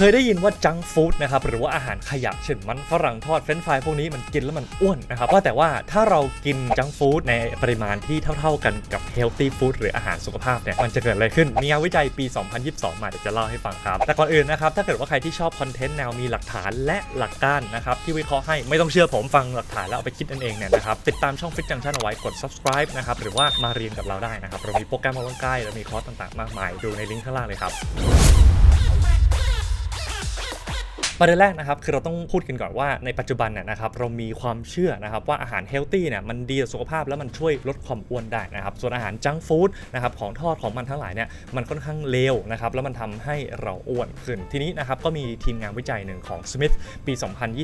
เคยได้ยินว่าจังฟู้ดนะครับหรือว่าอาหารขยะเช่นมันฝรั่งทอดเฟรนช์ฟรายพวกนี้มันกินแล้วมันอ้วนนะครับว่าแต่ว่าถ้าเรากินจังฟู้ดในปริมาณที่เท่า ๆกันกับเฮลตี้ฟู้ดหรืออาหารสุขภาพเนี่ยมันจะเกิดอะไรขึ้น มีงานวิจัยปี 2022 มาเดี๋ยวจะเล่าให้ฟังครับ แต่ก่อนอื่นนะครับถ้าเกิดว่าใครที่ชอบคอนเทนต์แนวมีหลักฐานและหลักการนะครับที่วิเคราะห์ให้ไม่ต้องเชื่อผมฟังหลักฐานแล้วเอาไปคิดนั่นเองเนี่ยนะครับติดตามช่องฟิตจังชันเอาไว้กด subscribe นะครับหรือว่ามาเรียนกับเราได้นะครับเรามีโปรแกรมออกกำลังกายเรามีคอร์สต่างๆ มากมายดูในลิงก์ข้างล่างเลยครับ ประเด็นแรกนะครับคือเราต้องพูดกันก่อนว่าในปัจจุบันเนี่ยนะครับเรามีความเชื่อนะครับว่าอาหารเฮลตี้เนี่ยมันดีต่อสุขภาพแล้วมันช่วยลดความอ้วนได้นะครับส่วนอาหารจังฟู้ดนะครับของทอดของมันทั้งหลายเนี่ยมันค่อนข้างเลวนะครับแล้วมันทำให้เราอ้วนขึ้นทีนี้นะครับก็มีทีมงานวิจัยหนึ่งของ Smith ปี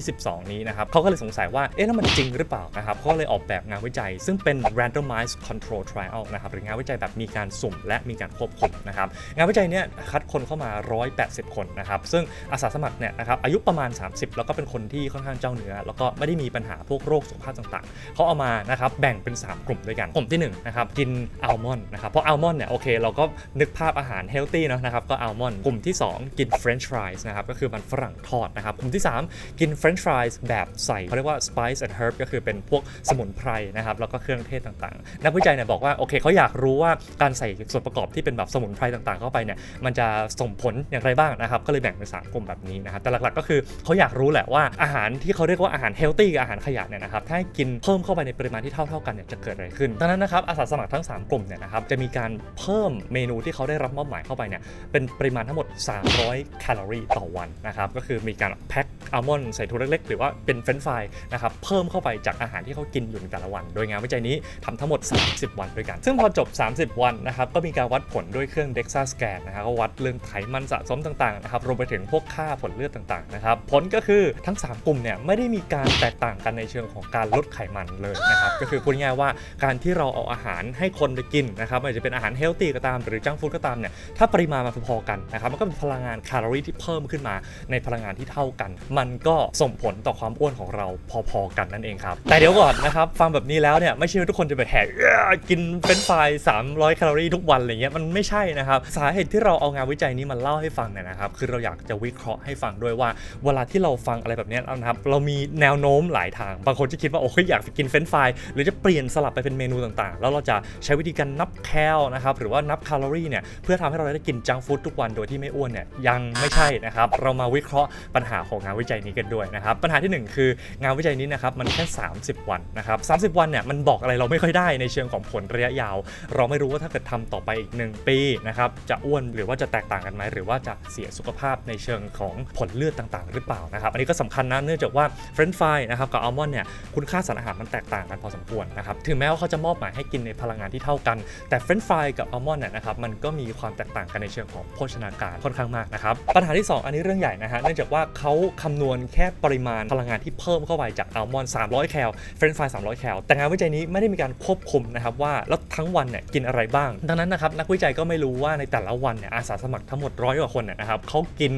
2022 นี้นะครับเขาก็เลยสงสัยว่าเอ๊ะแล้วมันจริงหรือเปล่านะครับเขาเลยออกแบบงานวิจัย ซึ่งเป็น randomized control trial นะครับหรืองานวิจัยแบบมีการสุ่ม และมีการควบคุมนะครับงานวิจัยเนี่ยคัดคนเข้ามา 180 คนนะครับซึ่งอาสาสมัครเนี่ยนะครับอายุประมาณ 30 แล้วก็เป็นคนที่ค่อนข้างเจ้าเนื้อ แล้วก็ไม่ได้มีปัญหาพวกโรคสุขภาพต่างๆ เขาเอามานะครับแบ่งเป็น 3 กลุ่มด้วยกัน กลุ่มที่1นะครับกินอัลมอนด์นะครับ เพราะอัลมอนด์เนี่ยโอเคเราก็นึกภาพอาหารเฮลตี้เนาะนะครับก็อัลมอนด์กลุ่มที่ 2 กินเฟรนช์ฟรายส์นะครับก็คือมันฝรั่งทอดนะครับกลุ่มที่ 3 กินเฟรนช์ฟรายส์แบบใส่เขาเรียกว่า spice and herb ก็คือเป็นพวกสมุนไพรนะครับแล้วก็เครื่องเทศต่างๆ นักวิจัยเนี่ยบอกว่าโอเคเขาอยากรู้ว่าการใส่ส่วนประกอบที่เป็นแบบสมุนไพรต่างๆ เข้าไปเนี่ยมันจะส่งผลอย่างไรบ้างนะครับก็เลยแบ่งเป็นสามกลุ่มแบบนี้นะครับแต่หลักก็คือเขาอยากรู้แหละว่าอาหารที่เขาเรียกว่าอาหารเฮลตี้กับอาหารขยะเนี่ยนะครับถ้าให้กินเพิ่มเข้าไปในปริมาณที่เท่าๆกันเนี่ยจะเกิดอะไรขึ้นดังนั้นนะครับอาสาสมัครทั้ง 3 กลุ่มเนี่ยนะครับจะมีการเพิ่มเมนูที่เขาได้รับมอบหมายเข้าไปเนี่ยเป็นปริมาณทั้งหมด 300 แคลอรี่ต่อวันนะครับก็คือมีการแพ็คอัลมอนด์ใส่ถุงเล็กๆ หรือว่าเป็นเฟรนช์ฟรายนะครับเพิ่มเข้าไปจากอาหารที่เขากินอยู่ในแต่ละวัน โดยงานวิจัยนี้ทำทั้งหมด 30 วันด้วยกัน ซึ่งพอจบ 30 วันนะครับก็มีการวัดผลด้วยเครื่อง DEXA scan นะครับก็วัดเรื่องไขมันสะสมต่างๆนะครับรวมไปถึงพวกค่าผลเลือดต่างนะครับผลก็คือทั้ง 3 กลุ่มเนี่ยไม่ได้มีการแตกต่างกันในเชิงของการลดไขมันเลยนะครับก็คือพูดง่ายๆว่าการที่เราเอาอาหารให้คนไปกินนะครับไม่ว่าจะเป็นอาหารเฮลตี้ก็ตามหรือจังฟู้ดก็ตามเนี่ยถ้าปริมาณมันพอๆกันนะครับมันก็เป็นพลังงานแคลอรี่ที่เพิ่มขึ้นมาในพลังงานที่เท่ากัน มันก็ส่งผลต่อความอ้วนของเราพอๆกันนั่นเองครับแต่เดี๋ยวก่อนนะครับฟังแบบนี้แล้วเนี่ยไม่ใช่ว่าทุกคนจะไปแหกกินเฟรนช์ฟราย300แคลอรี่ทุกวันอะไรเงี้ยมันไม่ใช่นะครับสาเหตุที่เราเอางานวิจัยนี้มาเล่าให้ฟังเนี่ยนะครับคือเราอยากจะวิเคราะห์ให้ฟังด้วยว่าเวลาที่เราฟังอะไรแบบนี้นะครับเรามีแนวโน้มหลายทาง บางคนจะคิดว่าโอ้ยอยากกินเฟรนช์ฟรายหรือจะเปลี่ยนสลับไปเป็นเมนูต่างๆ แล้วเราจะใช้วิธีการนับแคลนะครับหรือว่านับแคลอรี่เนี่ยเพื่อทำให้เราได้กินจังฟู้ดทุกวันโดยที่ไม่อ้วนเนี่ยยังไม่ใช่นะครับเรามาวิเคราะห์ปัญหาของงานวิจัยนี้กันด้วยนะครับปัญหาที่หนึ่งคืองานวิจัยนี้นะครับมันแค่ 30 วันนะครับ 30 วันเนี่ยมันบอกอะไรเราไม่ค่อยได้ในเชิงของผลระยะยาว เราไม่รู้ว่าถ้าเกิดทำต่อไปอีก 1 ปีนะครับจะอ้วนหรือว่าจะแตกต่างกันไหมหรือว่าจะเสียสุขภาพในเชิงของผลเลือดต่างๆ หรือเปล่านะครับ อันนี้ก็สำคัญนะเนื่องจากว่าเฟรนช์ฟรายนะครับกับอัลมอนด์เนี่ยคุณค่าสารอาหารมันแตกต่างกันพอสมควรนะครับถึงแม้ว่าเขาจะมอบหมายให้กินในพลังงานที่เท่ากันแต่เฟรนช์ฟรายกับอัลมอนด์เนี่ยนะครับมันก็มีความแตกต่างกันในเชิงของโภชนาการค่อนข้างมากนะครับปัญหาที่ 2 อันนี้เรื่องใหญ่นะฮะเนื่องจากว่าเขาคำนวณแค่ปริมาณพลังงานที่เพิ่มเข้าไปจากอัลมอนด์300 แคลเฟรนช์ฟราย300 แคลแต่งานวิจัยนี้ไม่ได้มีการควบคุมนะครับว่าแล้วทั้งวันเนี่ยกินอะไรบ้าง ดังนั้นนะครับนักวิจัยก็ไม่รู้ว่าในแต่ละวันเนี่ยอาสาสมัครทั้งหมดร้อยกว่าคนเนี่ยนะครับเขากิน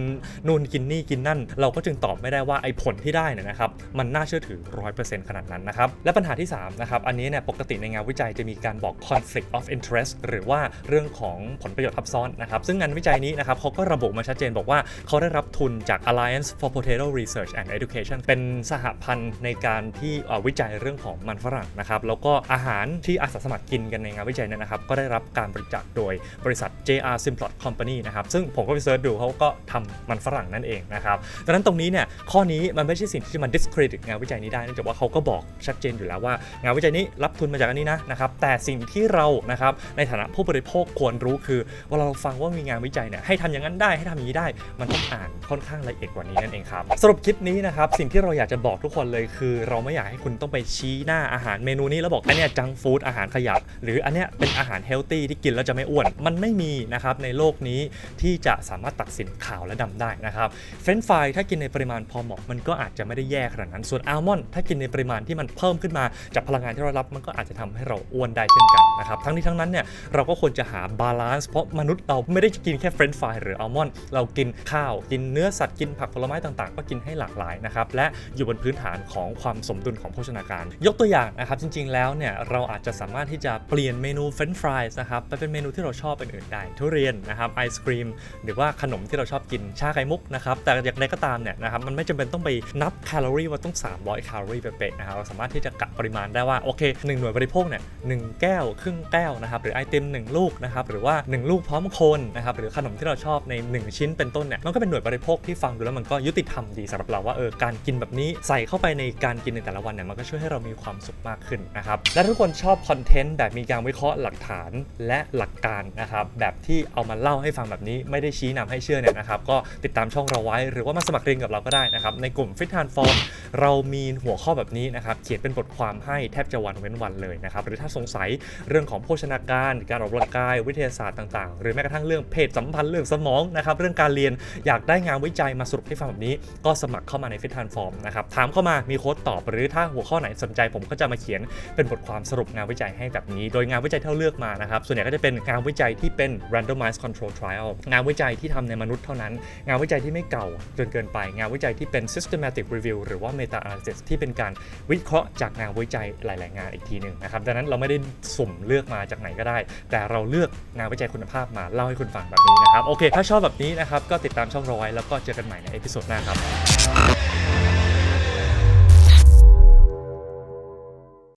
นู่นกินนี่กินนั่น เราก็จึงตอบไม่ได้ว่าไอ้ผลที่ได้เนี่ยนะครับมันน่าเชื่อถือ 100%ขนาดนั้นนะครับและปัญหาที่3นะครับอันนี้เนี่ยปกติในงานวิจัยจะมีการบอก conflict of interest หรือว่าเรื่องของผลประโยชน์ทับซ้อนนะครับซึ่งงานวิจัยนี้นะครับเขาก็ระบุมาชัดเจนบอกว่าเขาได้รับทุนจาก Alliance for Potato Research and Education เป็นสหพันธ์ในการที่วิจัยเรื่องของมันฝรั่งนะครับแล้วก็อาหารที่อาสาสมัครกินกันในงานวิจัยเนยนะครับก็ได้รับการบริจาคโดยบริษัท JR Simplot Company นะครับซึ่งผมก็ไปเสิร์ชดูเขาก็ทำมันฝรั่งนั่นเองนะครับดังนั้นตรงนี้เนี่ยข้อนี้มันไม่ใช่สิ่งที่จะมา discredit งานวิจัยนี้ได้เนื่องจากว่าเขาก็บอกชัดเจนอยู่แล้วว่างานวิจัยนี้รับทุนมาจากอันนี้นะนะครับแต่สิ่งที่เรานะครับในฐานะผู้บริโภคควรรู้คือเวลาเราฟังว่ามีงานวิจัยเนี่ยให้ทำอย่างนั้นได้ให้ทำอย่างนี้ได้ มันต้องอ่านค่อนข้างละเอียดกว่านี้นั่นเองครับสรุปคลิปนี้นะครับสิ่งที่เราอยากจะบอกทุกคนเลยคือ เราไม่อยากให้คุณต้องไปชี้หน้าอาหารเมนูนี้แล้วบอกอันเนี้ยจังฟู้ดอาหารขยะหรืออันเนี้ยเป็นอาหารเฮลตี้ที่กินแล้วจะไม่อ้วน มันไม่มีนะครับในโลกนี้ที่จะสามารถตัดสินขาวและดำได้นะครับเฟรนฟรายถ้ากินในปริมาณพอเหมาะมันก็อาจจะไม่ได้แย่ขนาดนั้น ส่วนอัลมอนด์ถ้ากินในปริมาณที่มันเพิ่มขึ้นมาจากพลังงานที่เรารับมันก็อาจจะทำให้เราอ้วนได้เช่นกันนะครับทั้งนี้ทั้งนั้นเนี่ยเราก็ควรจะหาบาลานซ์เพราะมนุษย์เราไม่ได้กินแค่เฟรนช์ฟรายหรืออัลมอนด์เรากินข้าว กินเนื้อสัตว์กินผักผลไม้ต่างๆ ก็กินให้หลากหลายนะครับและอยู่บนพื้นฐานของความสมดุลของโภชนาการ ยกตัวอย่างนะครับจริง ๆ แล้วเนี่ยเราอาจจะสามารถที่จะเปลี่ยนเมนูเฟรนช์ฟรายนะครับไปเป็นเมนูที่เราชอบเป็นอื่นได้ทุเรียนนะครับไอศครีมหรือว่าขนมที่เราชอบกินชาไข่มุกนะครับแต่อย่างไรก็ตามเนี่ยนะครับมันไม่จำเป็นต้องไปนับแคลอรี่ว่าต้อง 300แคลอรี่เป๊ะๆนะครับเราสามารถที่จะกะปริมาณได้ว่าโอเคหนึ่งหน่วยบริโภคเนี่ยหนึ่งแก้วครึ่งแก้วนะครับหรือไอติมหนึ่งลูกนะครับหรือว่าหนึ่งลูกพร้อมคนนะครับหรือขนมที่เราชอบในหนึ่งชิ้นเป็นต้นเนี่ยมันก็เป็นหน่วยบริโภคที่ฟังดูแล้วมันก็ยุติธรรมดีสำหรับเราว่าเออการกินแบบนี้ใส่เข้าไปในการกินในแต่ละวันเนี่ยมันก็ช่วยให้เรามีความสุขมากขึ้นนะครับและทุกคนชอบคอนเทนต์แบบมีการวิเคราะห์หลักฐานและหลักการนะครับแบบที่เอามาเล่าให้ฟังแบบนี้ไม่ได้ชี้นำให้เชื่อเนี่ยนะครับก็ติดตามช่องเราไว้หรือว่ามาสมัครเรียนกับเราก็ได้นะครับ ในกลุ่ม Fit t a n f o r m เรามีหัวข้อแบบนี้นะครับเขียนเป็นบทความให้แทบจะวันเว้นวันเลยนะครับ หรือถ้าสงสัยเรื่องของโภชนาการ การออกกำลังกายวิทยาศาสตร์ต่างๆ หรือแม้กระทั่งเรื่องเพศสัมพันธ์เรื่องสมองนะครับเรื่องการเรียนอยากได้งานวิจัยมาสรุปให้ฟังแบบนี้ ก็สมัครเข้ามาใน Fit t a n f o r m นะครับถามเข้ามามีโค้ดตอบ หรือถ้าหัวข้อไหนสนใจผมก็จะมาเขียนเป็นบทความสรุปงานวิจัยให้แบบนี้ โดยงานวิจัยที่เราเลือกมานะครับส่วนใหญ่ก็จะเป็นงานวิจัยที่เป็น randomized control trial งานวิจัยที่ทำในมนุษย์เท่านั้น งานวิจัยที่ไม่เก่าจนเกินไป งานวิจัยที่เป็น systematic review หรือว่า meta analysis ที่เป็นการวิเคราะห์จากงานวิจัยหลาย ๆ งานอีกทีหนึ่งนะครับ ดังนั้นเราไม่ได้สุ่มเลือกมาจากไหนก็ได้ แต่เราเลือกงานวิจัยคุณภาพมาเล่าให้คุณฟังแบบนี้นะครับ โอเค ถ้าชอบแบบนี้นะครับ ก็ติดตามช่องรอยแล้วก็เจอกันใหม่ในเอพิโซดหน้าครับ